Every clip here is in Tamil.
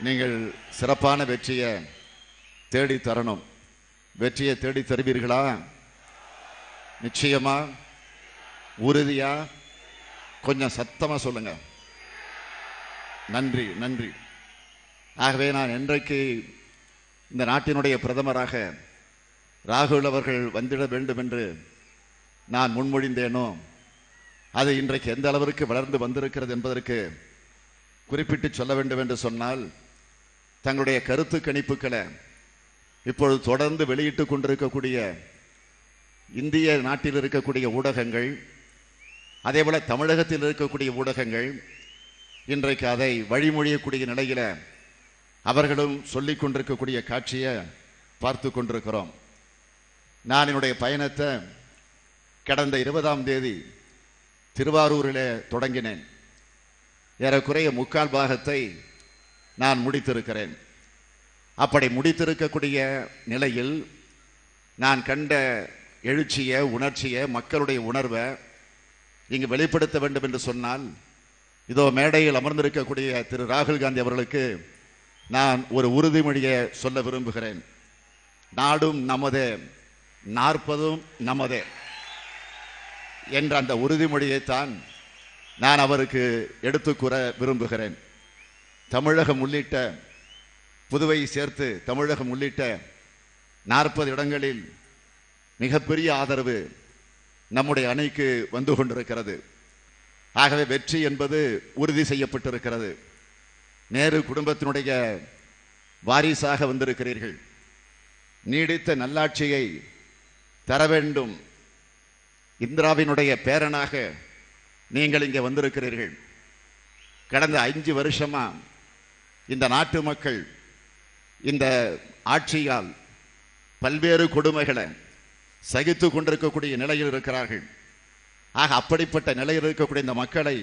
நீங்கள் சிறப்பான வெற்றியை தேடி தரணும். வெற்றியை தேடி தருவீர்களா? நிச்சயமா? உறுதியா? கொஞ்சம் சத்தமாக சொல்லுங்க. நன்றி நன்றி. ஆகவே நான் என்றைக்கு இந்த நாட்டினுடைய பிரதமராக ராகுல் அவர்கள் வந்திட வேண்டும் என்று நான் முன்மொழிந்தேனோ அது இன்றைக்கு எந்த அளவிற்கு வளர்ந்து வந்திருக்கிறது என்பதற்கு குறிப்பிட்டு சொல்ல வேண்டும் என்று சொன்னால் தங்களுடைய கருத்து கணிப்புகளை இப்பொழுது தொடர்ந்து வெளியிட்டு கொண்டிருக்கக்கூடிய இந்திய நாட்டில் இருக்கக்கூடிய ஊடகங்கள் அதேபோல தமிழகத்தில் இருக்கக்கூடிய ஊடகங்கள் இன்றைக்கு அதை வழிமொழியக்கூடிய நிலையில் அவர்களும் சொல்லிக் கொண்டிருக்கக்கூடிய காட்சியை பார்த்து கொண்டிருக்கிறோம். நான் என்னுடைய பயணத்தை கடந்த இருபதாம் தேதி திருவாரூரில் தொடங்கினேன். ஏறக்குறைய முக்கால் பாகத்தை நான் முடித்திருக்கிறேன். அப்படி முடித்திருக்கக்கூடிய நிலையில் நான் கண்ட எழுச்சியை உணர்ச்சியை மக்களுடைய உணர்வை இங்கு வெளிப்படுத்த வேண்டும் என்று சொன்னால் இதோ மேடையில் அமர்ந்திருக்கக்கூடிய திரு ராகுல் காந்தி அவர்களுக்கு நான் ஒரு உறுதிமொழியை சொல்ல விரும்புகிறேன். நாடும் நமதே நாற்பதும் நமதே என்ற அந்த உறுதிமொழியைத்தான் நான் அவருக்கு எடுத்துக்கூற விரும்புகிறேன். தமிழகம் உள்ளிட்ட புதுவை சேர்த்து தமிழகம் உள்ளிட்ட நாற்பது இடங்களில் மிகப்பெரிய ஆதரவு நம்முடைய அணைக்கு வந்து கொண்டிருக்கிறது. ஆகவே வெற்றி என்பது உறுதி செய்யப்பட்டிருக்கிறது. நேரு குடும்பத்தினுடைய வாரிசாக வந்திருக்கிறீர்கள். நீடித்த நல்லாட்சியை தர வேண்டும். இந்திராவினுடைய பேரனாக நீங்கள் இங்கே வந்திருக்கிறீர்கள். கடந்த அஞ்சு வருஷமாக இந்த நாட்டு மக்கள் இந்த ஆட்சியால் பல்வேறு கொடுமைகளை சகித்து கொண்டிருக்கக்கூடிய நிலையில் இருக்கிறார்கள். ஆக அப்படிப்பட்ட நிலையில் இருக்கக்கூடிய இந்த மக்களை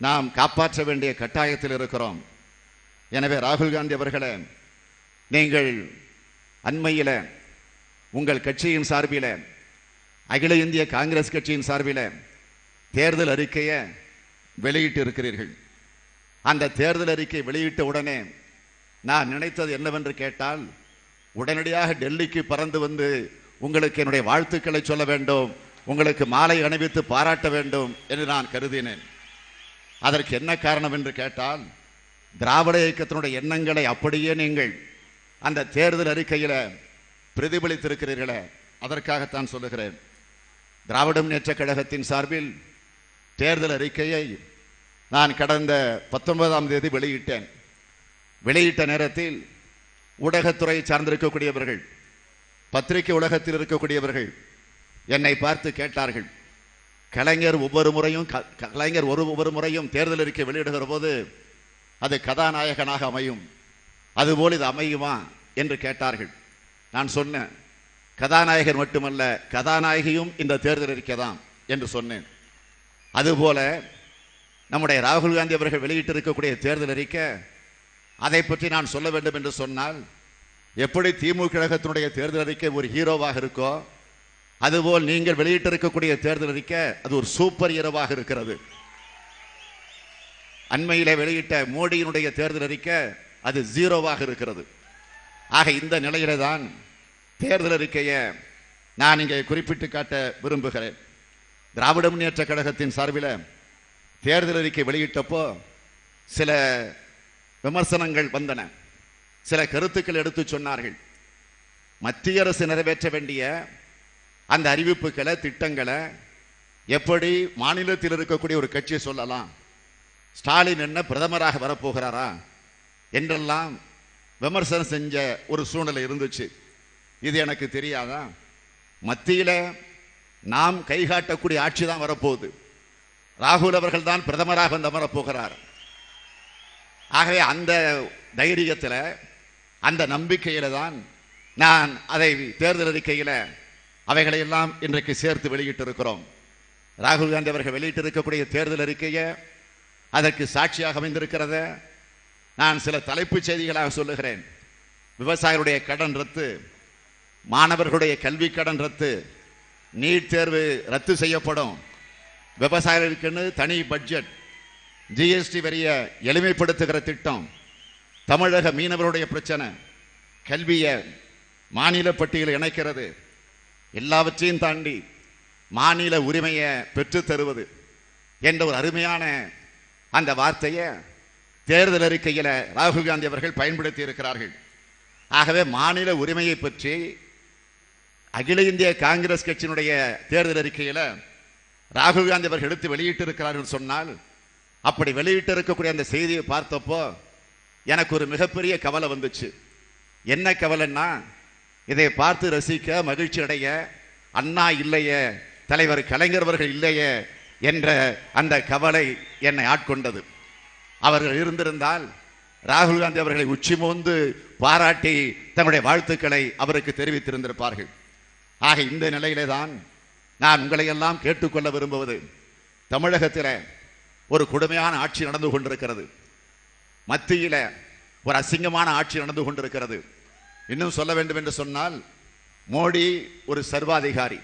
நாம் காப்பாற்ற வேண்டிய கட்டாயத்தில் இருக்கிறோம். எனவே ராகுல் காந்தி அவர்களே நீங்கள் அண்மையில் உங்கள் கட்சியின் சார்பில் அகில இந்திய காங்கிரஸ் கட்சியின் சார்பில் தேர்தல் அறிக்கையை வெளியிட்டு இருக்கிறீர்கள் அந்த தேர்தல் அறிக்கை வெளியிட்ட உடனே நான் நினைத்தது என்னவென்று கேட்டால் உடனடியாக டெல்லிக்கு பறந்து வந்து உங்களுக்கு என்னுடைய வாழ்த்துக்களை சொல்ல வேண்டும் உங்களுக்கு மாலை அணிவித்து பாராட்ட வேண்டும் என்று நான் கருதினேன். அதற்கு என்ன காரணம் என்று கேட்டால் திராவிட இயக்கத்தினுடைய எண்ணங்களை அப்படியே நீங்கள் அந்த தேர்தல் அறிக்கையில் பிரதிபலித்திருக்கிறீர்களே அதற்காகத்தான் சொல்லுகிறேன். திராவிட முன்னேற்ற கழகத்தின் சார்பில் தேர்தல் அறிக்கையை நான் கடந்த பத்தொன்பதாம் தேதி வெளியிட்டேன். வெளியிட்ட நேரத்தில் ஊடகத்துறை சார்ந்திருக்கக்கூடியவர்கள் பத்திரிகை உலகத்தில் இருக்கக்கூடியவர்கள் என்னை பார்த்து கேட்டார்கள். கலைஞர் ஒவ்வொரு முறையும் க- கலைஞர் ஒரு ஒவ்வொரு முறையும் தேர்தல் அறிக்கை வெளியிடுகிற போது அது கதாநாயகனாக அமையும். அதுபோல் இது அமையுமா என்று கேட்டார்கள். நான் சொன்னேன் கதாநாயகர் மட்டுமல்ல கதாநாயகியும் இந்த தேர்தல் அறிக்கை தான் என்று சொன்னேன். அதுபோல நம்முடைய ராகுல் காந்தி அவர்கள் வெளியிட்டிருக்கக்கூடிய தேர்தல் அறிக்கை அதை பற்றி நான் சொல்ல வேண்டும் என்று சொன்னால் எப்படி திமுக கழகத்தினுடைய தேர்தல் அறிக்கை ஒரு ஹீரோவாக இருக்கோ அதுபோல் நீங்கள் வெளியிட்டிருக்கக்கூடிய தேர்தல் அறிக்கை அது ஒரு சூப்பர் ஹீரோவாக இருக்கிறது. அண்மையிலே வெளியிட்ட மோடியினுடைய தேர்தல் அறிக்கை அது ஜீரோவாக இருக்கிறது. ஆக இந்த நிலையில தான் தேர்தல் அறிக்கையை நான் இங்கே குறிப்பிட்டு காட்ட விரும்புகிறேன். திராவிட முன்னேற்ற கழகத்தின் சார்பில் தேர்தல் அறிக்கை வெளியிட்டப்போ சில விமர்சனங்கள் வந்தன. சில கருத்துக்கள் எடுத்து சொன்னார்கள். மத்திய அரசு நிறைவேற்ற வேண்டிய அந்த அறிவிப்புகளை திட்டங்களை எப்படி மாநிலத்தில் இருக்கக்கூடிய ஒரு கட்சியை சொல்லலாம் ஸ்டாலின் என்ன பிரதமராக வரப்போகிறாரா என்றெல்லாம் விமர்சனம் செஞ்ச ஒரு சூழ்நிலை இருந்துச்சு. இது எனக்கு தெரியாதா? மத்தியில் நாம் கைகாட்டக்கூடிய ஆட்சி தான் வரப்போகுது. ராகுல் அவர்கள் தான் பிரதமராக வந்து போகிறார் ஆகவே அந்த தைரியத்தில் அந்த நம்பிக்கையில் தான் நான் அதை தேர்தல் அறிக்கையில் அவைகளையெல்லாம் இன்றைக்கு சேர்த்து வெளியிட்டிருக்கிறோம். ராகுல் காந்தி அவர்கள் வெளியிட்டிருக்கக்கூடிய தேர்தல் அறிக்கையை அதற்கு சாட்சியாக அமைந்திருக்கிறத. நான் சில தலைப்புச் செய்திகளாக சொல்லுகிறேன். விவசாயிகளுடைய கடன் ரத்து மாணவர்களுடைய கல்வி கடன் ரத்து நீட் தேர்வு ரத்து செய்யப்படும். விவசாயிகளுக்குன்னு தனி பட்ஜெட். ஜிஎஸ்டி வரிய எளிமைப்படுத்துகிற திட்டம். தமிழக மீனவருடைய பிரச்சனை. கல்வியை மாநில பட்டியல் இணைக்கிறது. எல்லாவற்றையும் தாண்டி மாநில உரிமையை பெற்றுத்தருவது என்ற ஒரு அருமையான அந்த வார்த்தையை தேர்தல் அறிக்கையில் ராகுல் காந்தி அவர்கள் பயன்படுத்தி இருக்கிறார்கள். ஆகவே மாநில உரிமையை பற்றி அகில இந்திய காங்கிரஸ் கட்சியினுடைய தேர்தல் அறிக்கையில் ராகுல் காந்தி அவர்கள் எடுத்து வெளியிட்டு இருக்கிறார்கள் சொன்னால் அப்படி வெளியிட்டு இருக்கக்கூடிய அந்த செய்தியை பார்த்தப்போ எனக்கு ஒரு மிகப்பெரிய கவலை வந்துச்சு. என்ன கவலைன்னா இதை பார்த்து ரசிக்க மகிழ்ச்சி அடைய அண்ணா இல்லையே தலைவர் கலைஞர் அவர்கள் இல்லையே என்ற அந்த கவலை என்னை ஆட்கொண்டது. அவர்கள் இருந்திருந்தால் ராகுல் காந்தி அவர்களை உச்சி மோந்து பாராட்டி தங்களுடைய வாழ்த்துக்களை அவருக்கு தெரிவித்திருந்திருப்பார்கள். ஆக இந்த நிலையிலே தான் நான் உங்களை எல்லாம் கேட்டுக்கொள்ள விரும்புவது தமிழகத்தில் ஒரு கொடுமையான ஆட்சி நடந்து கொண்டிருக்கிறது. மத்தியில் ஒரு அசிங்கமான ஆட்சி நடந்து கொண்டிருக்கிறது. இன்னும் சொல்ல வேண்டும் என்று சொன்னால் மோடி ஒரு சர்வாதிகாரி.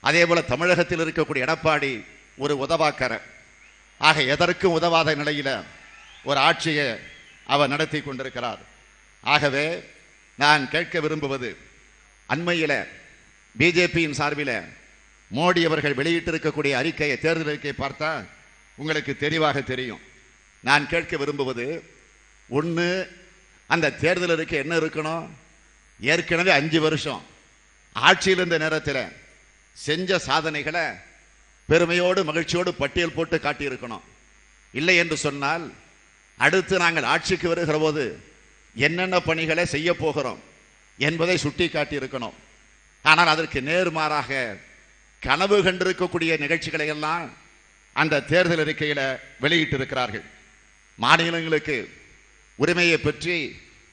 அதே போல தமிழகத்தில் இருக்கக்கூடிய எடப்பாடி ஒரு உதவாக்கர. ஆக எதற்கும் உதவாத நிலையில் ஒரு ஆட்சியை அவர் நடத்தி கொண்டிருக்கிறார். ஆகவே நான் கேட்க விரும்புவது அண்மையில் பிஜேபியின் சார்பில் மோடி அவர்கள் வெளியிட்டிருக்கக்கூடிய அறிக்கையை தேர்தல் அறிக்கையை பார்த்தா உங்களுக்கு தெளிவாக தெரியும். நான் கேட்க விரும்புவது ஒன்று அந்த தேர்தல் அறிக்கை என்ன இருக்கணும்? ஏற்கனவே அஞ்சு வருஷம். ஆட்சியில் இருந்த நேரத்தில் செஞ்ச சாதனைகளை பெருமையோடு மகிழ்ச்சியோடு பட்டியல் போட்டு காட்டியிருக்கணும். இல்லை என்று சொன்னால் அடுத்து நாங்கள் ஆட்சிக்கு வருகிற போது என்னென்ன பணிகளை செய்ய போகிறோம் என்பதை சுட்டி காட்டியிருக்கணும் ஆனால் அதற்கு நேர்மாறாக கனவு கண்டிருக்கக்கூடிய நிகழ்ச்சிகளை எல்லாம் அந்த தேர்தல் அறிக்கையில் வெளியிட்டிருக்கிறார்கள். மாநிலங்களுக்கு உரிமையை பற்றி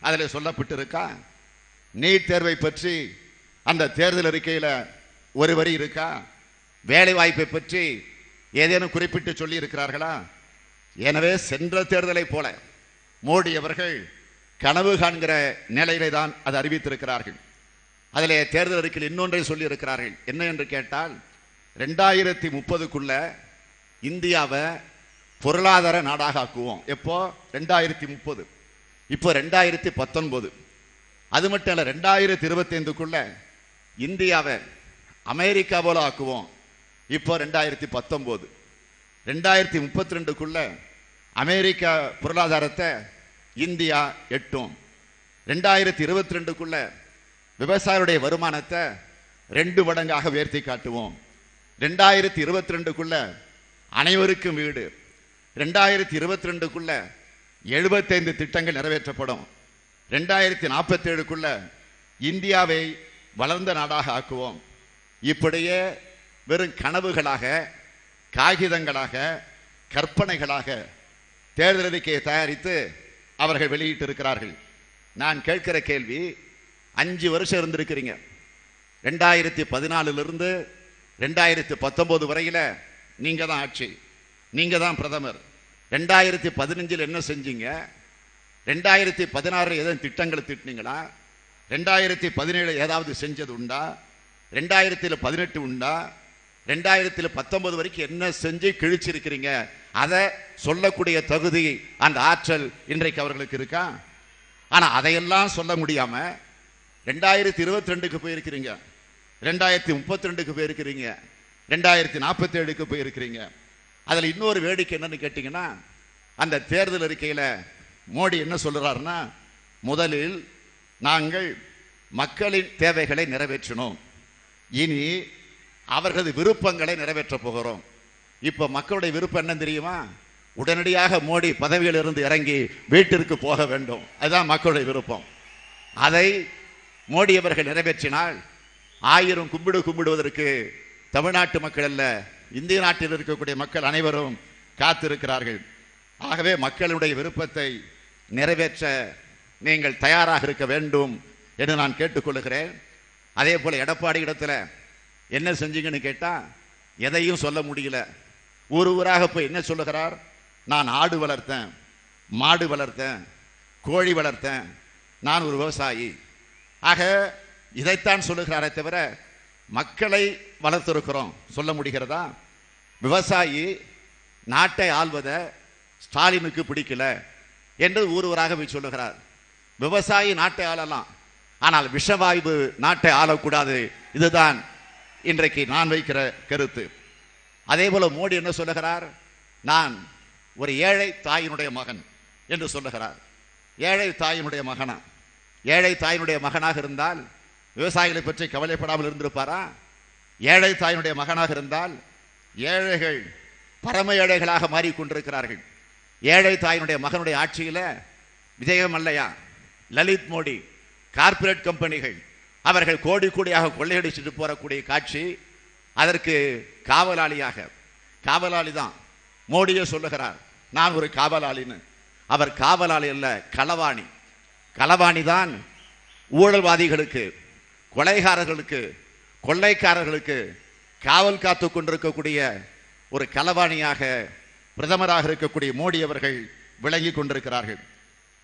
அதில் சொல்லப்பட்டிருக்கா? நீட் தேர்வை பற்றி அந்த தேர்தல் அறிக்கையில் ஒரு வரி இருக்கா? வேலை வாய்ப்பை பற்றி ஏதேனும் குறிப்பிட்டு சொல்லி இருக்கிறார்களா எனவே சென்ற தேர்தலை போல மோடி அவர்கள் கனவு காண்கிற நிலையிலே தான் அது அறிவித்திருக்கிறார்கள். அதிலே தேர்தல் அறிக்கையில் இன்னொன்றை சொல்லி இருக்கிறார்கள் என்ன என்று கேட்டால் ரெண்டாயிரத்தி முப்பதுக்குள்ள இந்தியாவை பொருளாதார நாடாக ஆக்குவோம். எப்போ? ரெண்டாயிரத்தி முப்பது இப்போ ரெண்டாயிரத்தி பத்தொன்பது அது மட்டும் இல்லை ரெண்டாயிரத்தி இருபத்தைந்துக்குள்ள இந்தியாவை அமெரிக்கா போல ஆக்குவோம். இப்போ ரெண்டாயிரத்தி பத்தொம்போது ரெண்டாயிரத்தி முப்பத்தி ரெண்டுக்குள்ள அமெரிக்கா பொருளாதாரத்தை இந்தியா எட்டும். ரெண்டாயிரத்தி இருபத்தி ரெண்டுக்குள்ள விவசாயிகளுடைய வருமானத்தை ரெண்டு மடங்காக உயர்த்தி காட்டுவோம். ரெண்டாயிரத்தி இருபத்தி ரெண்டுக்குள்ள அனைவருக்கும் வீடு. ரெண்டாயிரத்தி இருபத்தி ரெண்டுக்குள்ள எழுபத்தைந்து திட்டங்கள் நிறைவேற்றப்படும். ரெண்டாயிரத்தி நாற்பத்தி ஏழுக்குள்ள இந்தியாவை வளர்ந்த நாடாக ஆக்குவோம். இப்படியே வெறும் கனவுகளாக காகிதங்களாக கற்பனைகளாக தேர்தல் அறிக்கையை தயாரித்து அவர்கள் வெளியிட்டிருக்கிறார்கள். நான் கேட்கிற கேள்வி அஞ்சு வருஷம் இருந்திருக்கிறீங்க. ரெண்டாயிரத்தி பதினாலிருந்து ரெண்டாயிரத்தி பத்தொம்போது வரையில் நீங்கள் தான் ஆட்சி. நீங்கள் தான் பிரதமர். ரெண்டாயிரத்தி பதினஞ்சில் என்ன செஞ்சீங்க? ரெண்டாயிரத்தி பதினாறு ஏதாவது திட்டங்களை திட்டினீங்களா? ரெண்டாயிரத்தி பதினேழு ஏதாவது செஞ்சது உண்டா? ரெண்டாயிரத்தில் பதினெட்டு உண்டா? ரெண்டாயிரத்தில் பத்தொன்பது வரைக்கும் என்ன செஞ்சு கிழிச்சிருக்கிறீங்க? அதை சொல்லக்கூடிய தகுதி அந்த ஆற்றல் இன்றைக்கு அவர்களுக்கு இருக்கா? ஆனால் அதையெல்லாம் சொல்ல முடியாமல் ரெண்டாயிரத்தி இருபத்தி ரெண்டுக்கு போயிருக்கிறீங்க. ரெண்டாயிரத்தி முப்பத்தி ரெண்டுக்கு போயிருக்கிறீங்க. ரெண்டாயிரத்தி நாற்பத்தி ஏழுக்கு போயிருக்கிறீங்க. அதில் இன்னொரு வேடிக்கை என்னன்னு கேட்டிங்கன்னா அந்த தேர்தல் அறிக்கையில் மோடி என்ன சொல்கிறாருன்னா முதலில் நாங்கள் மக்களின் தேவைகளை நிறைவேற்றினோம். இனி அவர்களது விருப்பங்களை நிறைவேற்றப் போகிறோம். இப்போ மக்களுடைய விருப்பம் என்ன தெரியுமா? உடனடியாக மோடி பதவியிலிருந்து இறங்கி வீட்டிற்கு போக வேண்டும். அதுதான் மக்களுடைய விருப்பம். அதை மோடி அவர்கள் நிறைவேற்றினால் ஆயிரம் கும்பிடு கும்பிடுவதற்கு தமிழ்நாட்டு மக்கள் அல்ல இந்திய நாட்டில் இருக்கக்கூடிய மக்கள் அனைவரும் காத்திருக்கிறார்கள். ஆகவே மக்களுடைய விருப்பத்தை நிறைவேற்ற நீங்கள் தயாராக இருக்க வேண்டும் என்று நான் கேட்டுக்கொள்கிறேன் அதே போல் எடப்பாடி இடத்துல என்ன செஞ்சீங்கன்னு கேட்டால் எதையும் சொல்ல முடியல. ஊர் ஊராக போய் என்ன சொல்லுகிறார்? நான் ஆடு வளர்த்தேன் மாடு வளர்த்தேன் கோழி வளர்த்தேன் நான் ஒரு விவசாயி. ஆக இதைத்தான் சொல்லுகிறாரே தவிர மக்களை வளர்த்திருக்கிறோம். சொல்ல முடிகிறதா? விவசாயி நாட்டை ஆள்வதை ஸ்டாலினுக்கு பிடிக்கல என்று ஊர் ஊராக போய் சொல்லுகிறார். விவசாயி நாட்டை ஆளலாம். ஆனால் விஷவாயு நாட்டை ஆளக்கூடாது. இதுதான் இன்றைக்கு நான் வைக்கிற கருத்து. அதே போல மோடி என்ன சொல்லுகிறார்? நான் ஒரு ஏழை தாயினுடைய மகன் என்று சொல்லுகிறார். ஏழை தாயினுடைய மகனா? ஏழை தாயினுடைய மகனாக இருந்தால் விவசாயிகளை பற்றி கவலைப்படாமல் இருந்திருப்பாரா? ஏழை தாயினுடைய மகனாக இருந்தால் ஏழைகள் பரம ஏழைகளாக மாறிக்கொண்டிருக்கிறார்கள். ஏழை தாயினுடைய மகனுடைய ஆட்சியில் விஜயம் அல்லையா? லலித் மோடி கார்ப்பரேட் கம்பெனிகள் அவர்கள் கோடி கோடியாக கொள்ளையடிச்சிட்டு போகக்கூடிய காட்சி அதற்கு காவலாளியாக காவலாளி தான் மோடியே சொல்லுகிறார். நான் ஒரு காவலாளின்னு. அவர் காவலாளி அல்ல களவாணி. களவாணிதான் ஊழல்வாதிகளுக்கு கொலைகாரர்களுக்கு கொள்ளைக்காரர்களுக்கு காவல் காத்து கொண்டிருக்கக்கூடிய ஒரு களவாணியாக பிரதமராக இருக்கக்கூடிய மோடி அவர்கள் விளங்கி கொண்டிருக்கிறார்கள்.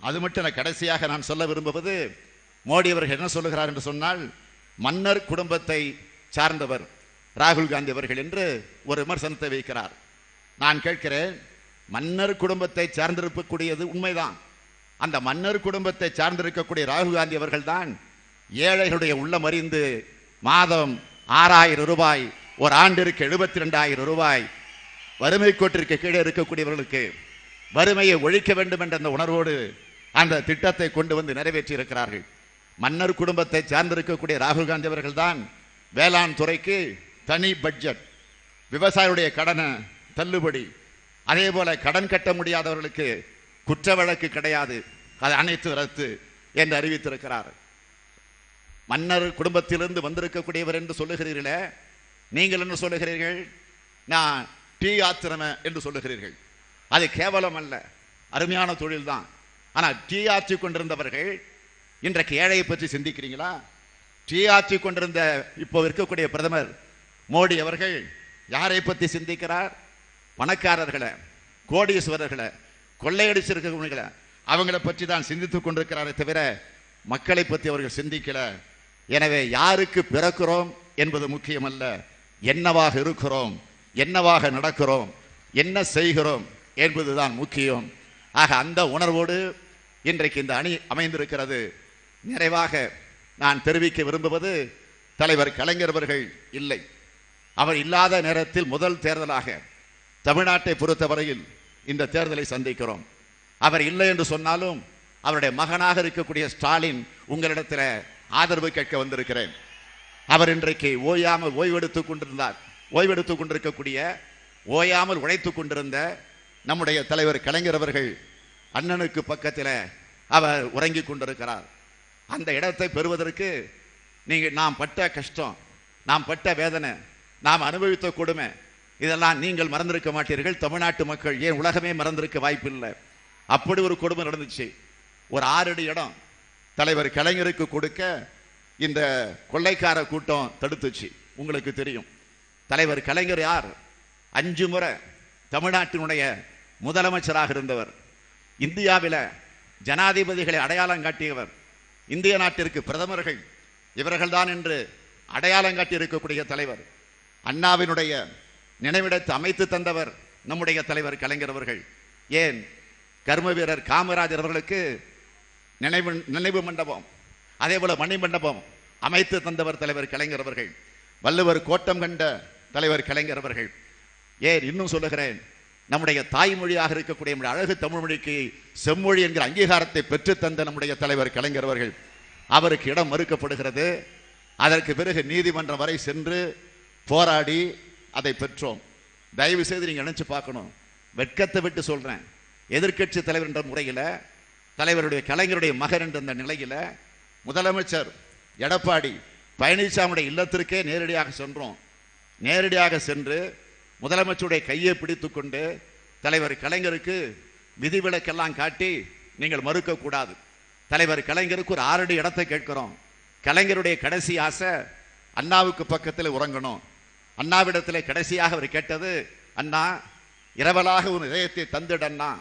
அது மட்டும் கடைசியாக நான் சொல்ல விரும்புவது மோடி அவர்கள் என்ன சொல்லுகிறார் என்று சொன்னால் மன்னர் குடும்பத்தை சார்ந்தவர் ராகுல் காந்தி அவர்கள் என்று ஒரு விமர்சனத்தை வைக்கிறார். நான் கேட்கிறேன் மன்னர் குடும்பத்தை சார்ந்திருக்கக்கூடியது உண்மைதான். அந்த மன்னர் குடும்பத்தை சார்ந்திருக்கக்கூடிய ராகுல் காந்தி அவர்கள் தான் ஏழைகளுடைய உள்ளம் அறிந்து மாதம் ஆறாயிரம் ரூபாய் ஒரு ஆண்டிற்கு எழுபத்தி ரெண்டாயிரம் ரூபாய் வறுமை கோட்டிற்கு கீழே இருக்கக்கூடியவர்களுக்கு வறுமையை ஒழிக்க வேண்டும் என்ற அந்த உணர்வோடு அந்த திட்டத்தை கொண்டு வந்து நிறைவேற்றி இருக்கிறார்கள் மன்னர் குடும்பத்தை சார்ந்திருக்கக்கூடிய ராகுல் காந்தி அவர்கள் தான் வேளாண் துறைக்கு தனி பட்ஜெட் விவசாயியுடைய கடனை தள்ளுபடி அதே போல கடன் கட்ட முடியாதவர்களுக்கு குற்ற வழக்கு கிடையாது. அது அனைத்து ரத்து என்று அறிவித்திருக்கிறார். மன்னர் குடும்பத்திலிருந்து வந்திருக்கக்கூடியவர் என்று சொல்லுகிறீர்களே நீங்கள் என்ன சொல்லுகிறீர்கள்? நான் டீ ஆத்திரம என்று சொல்லுகிறீர்கள். அது கேவலம் அல்ல அருமையான தொழில் தான் ஆனால் டீ ஆற்றி கொண்டிருந்தவர்கள் இன்றைக்கு ஏழையை பற்றி சிந்திக்கிறீங்களா? டீ ஆற்றி கொண்டிருந்த இப்போ இருக்கக்கூடிய பிரதமர் மோடி அவர்கள் யாரை பற்றி சிந்திக்கிறார்? பணக்காரர்களை கோடீஸ்வரர்களை கொள்ளையடிச்சிருக்கிறவங்களை அவங்கள பற்றி தான் சிந்தித்துக் கொண்டிருக்கிறாரே தவிர மக்களை பற்றி அவர்கள் சிந்திக்கல. எனவே யாருக்கு பிறக்கிறோம் என்பது முக்கியமல்ல. என்னவாக இருக்கிறோம் என்னவாக நடக்கிறோம் என்ன செய்கிறோம் என்பதுதான் முக்கியம். ஆக அந்த உணர்வோடு இன்றைக்கு இந்த அணி அமைந்திருக்கிறது. நிறைவாக நான் தெரிவிக்க விரும்புவது தலைவர் கலைஞர் அவர்கள் இல்லை. அவர் இல்லாத நேரத்தில் முதல் தேர்தலாக தமிழ்நாட்டை பொறுத்தவரையில் இந்த தேர்தலை சந்திக்கிறோம். அவர் இல்லை என்று சொன்னாலும் அவருடைய மகனாக இருக்கக்கூடிய ஸ்டாலின் உங்களிடத்தில் ஆதரவு கேட்க வந்திருக்கிறேன். அவர் இன்றைக்கு ஓயாமல் ஓய்வெடுத்துக் கொண்டிருந்தார். ஓய்வெடுத்துக் கொண்டிருக்கக்கூடிய ஓயாமல் உழைத்துக் கொண்டிருந்த நம்முடைய தலைவர் கலைஞர் அவர்கள் அண்ணனுக்கு பக்கத்தில் அவர் உறங்கி கொண்டிருக்கிறார். அந்த இடத்தை பெறுவதற்கு நீங்கள் நாம் பட்ட கஷ்டம் நாம் பட்ட வேதனை நாம் அனுபவித்த கொடுமை இதெல்லாம் நீங்கள் மறந்திருக்க மாட்டீர்கள். தமிழ்நாட்டு மக்கள் ஏன் உலகமே மறந்திருக்க வாய்ப்பில்லை? அப்படி ஒரு கொடுமை நடந்துச்சு. ஒரு ஆறடி இடம் தலைவர் கலைஞருக்கு கொடுக்க இந்த கொள்ளைக்கார கூட்டம் தடுத்துச்சு. உங்களுக்கு தெரியும். தலைவர் கலைஞர் யார்? அஞ்சு முறை தமிழ்நாட்டினுடைய முதலமைச்சராக இருந்தவர். இந்தியாவில் ஜனாதிபதிகளை அடையாளம் காட்டியவர். இந்திய நாட்டிற்கு பிரதமர்கள். இவர்கள்தான் என்று அடையாளம் காட்டி இருக்கக்கூடிய தலைவர். அண்ணாவினுடைய நினைவிடத்தை அமைத்து தந்தவர் நம்முடைய தலைவர் கலைஞர் அவர்கள். ஏன்? கர்ம வீரர் காமராஜர் அவர்களுக்கு நினைவு நினைவு மண்டபம் அதே போல மணி மண்டபம் அமைத்து தந்தவர் தலைவர் கலைஞர் அவர்கள். வள்ளுவர் கோட்டம் கண்ட தலைவர் கலைஞர் அவர்கள். ஏன்? இன்னும் சொல்லுகிறேன். நம்முடைய தாய்மொழியாக இருக்கக்கூடிய நம்முடைய அழகு தமிழ் மொழிக்கு செம்மொழி என்கிற அங்கீகாரத்தை பெற்று தந்த நம்முடைய தலைவர் கலைஞர் அவர்கள். அவருக்கு இடம் மறுக்கப்படுகிறது. அதற்கு பிறகு நீதிமன்றம் வரை சென்று போராடி அதை பெற்றோம். தயவு செய்து நீங்க நினைச்சு பார்க்கணும். வெட்கத்தை விட்டு சொல்றேன். எதிர்க்கட்சி தலைவர் என்ற முறையில் தலைவருடைய கலைஞருடைய மகன் என்ற அந்த நிலையில் முதலமைச்சர் எடப்பாடி பழனிசாமியுடைய இல்லத்திற்கே நேரடியாக சென்றோம். நேரடியாக சென்று முதலமைச்சருடைய கையை பிடித்து கொண்டு தலைவர் கலைஞருக்கு விதிவிலக்கெல்லாம் காட்டி நீங்கள் மறுக்கக்கூடாது. தலைவர் கலைஞருக்கு ஒரு ஆறடி இடத்தை கேட்கிறோம். கலைஞருடைய கடைசி ஆசை அண்ணாவுக்கு பக்கத்தில் உறங்கணும். அண்ணாவிடத்தில் கடைசியாக அவர் கேட்டது அண்ணா இரவலாக உன் இதயத்தை தந்துடண்ணா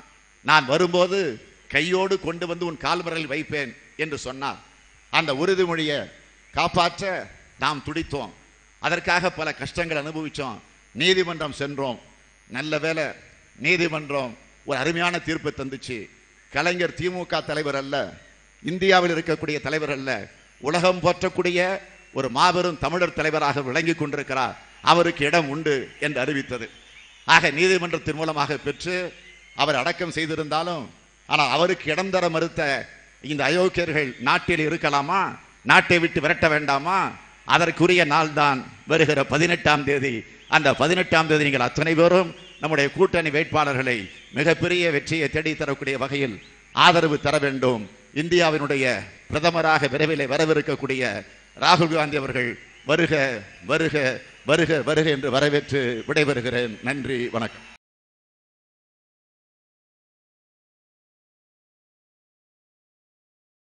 நான் வரும்போது கையோடு கொண்டு வந்து உன் கால்வரையில் வைப்பேன் என்று சொன்னார். அந்த உறுதிமொழியை காப்பாற்ற நாம் துடித்தோம். அதற்காக பல கஷ்டங்கள் அனுபவித்தோம் நீதிமன்றம் சென்றோம். நல்ல வேளை நீதிமன்றம் ஒரு அருமையான தீர்ப்பு தந்துச்சு. கலைஞர் திமுக தலைவர் அல்ல இந்தியாவில் இருக்கக்கூடிய தலைவர் அல்ல உலகம் போற்றக்கூடிய ஒரு மாபெரும் தமிழர் தலைவராக விளங்கி கொண்டிருக்கிறார். அவருக்கு இடம் உண்டு என்று அறிவித்தது. ஆக நீதிமன்றத்தின் மூலமாக பெற்று அவர் அடக்கம் செய்திருந்தாலும் ஆனால் அவருக்கு இடம் தர மறுத்த இந்த அயோக்கியர்கள் நாட்டில் இருக்கலாமா? நாட்டை விட்டு விரட்ட வேண்டாமா? அதற்குரிய நாள் தான் வருகிற பதினெட்டாம் தேதி. அந்த பதினெட்டாம் தேதி நீங்கள் அத்தனை பேரும் நம்முடைய கூட்டணி வேட்பாளர்களை மிகப்பெரிய வெற்றியை தேடி தரக்கூடிய வகையில் ஆதரவு தர வேண்டும். இந்தியாவினுடைய பிரதமராக விரைவில் வரவிருக்கக்கூடிய ராகுல் காந்தி அவர்கள் வருக வருக வருக வருக என்று வரவேற்று விடைபெறுகிறேன். நன்றி வணக்கம்.